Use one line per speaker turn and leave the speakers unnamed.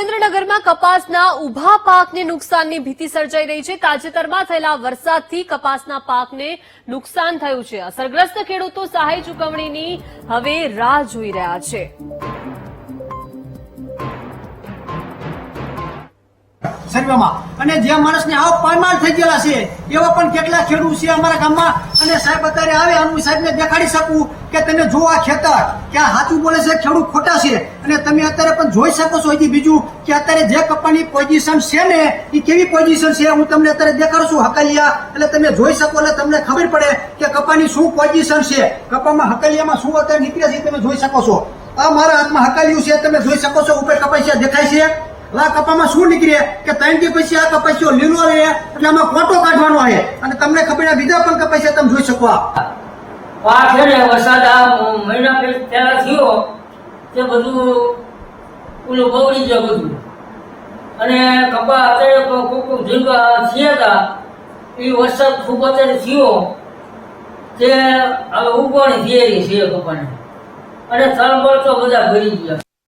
સુરેન્દ્રનગરમાં કપાસના ઊભા પાકને નુકસાનની ભીતિ સર્જાઈ રહી છે. તાજેતરમાં થયેલા વરસાદથી કપાસના પાકને નુકસાન થયું છે. અસરગ્રસ્ત ખેડૂતો સહાય ચૂકવણીની હવે રાહ જોઈ રહ્યા છે.
સર્વેમાં અને જે માણસને આવો પાયમાલ થઈ ગયેલા છે, એવા પણ કેટલા ખેડૂત છે અમારા ગામમાં. અને સાહેબ, અત્યારે આવે હું સાહેબને દેખાડી શકું કે તમે જો આ ખેતર, કે આ હાથું બોલે છે, ખેડૂત ખોટા છે. અને તમે અત્યારે પણ જોઈ શકો છો હજી બીજું, કે અત્યારે જે કપાની પોઝિશન છે ને, એ કેવી પોઝિશન છે, હું તમને અત્યારે દેખાડું છું હકલિયા. એટલે તમે જોઈ શકો, એટલે તમને ખબર પડે કે કપાની શું પોઝિશન છે. કપામાં હકલિયામાં શું અત્યારે નીકળે છે તમે જોઈ શકો છો. આ મારા હાથમાં હકાલ્યું છે તમે જોઈ શકો છો, ઉપર કપાસિયા દેખાય છે. આ કપામાં શું નીકળે? કે ત્રણ દી પછી આ કપાસિયો લીલો રહે, એટલે આમાં કોટો કાઢવાનો છે. અને તમને ખબર બીજા પણ કપાસિયા તમે જોઈ શકો આ.
વરસાદ આ મહિના પહેલા થયો, તે બધું ઓલું બગડી ગયું બધું. અને કપા અત્યારે કોક કોક ઝીંગા થયા હતા. એ વરસાદ ખૂબ અત્યારે થયો. તે હવે ઉગવાની તૈયારી છે કપાને. અને થર્મલ તો બધા ભરી ગયા.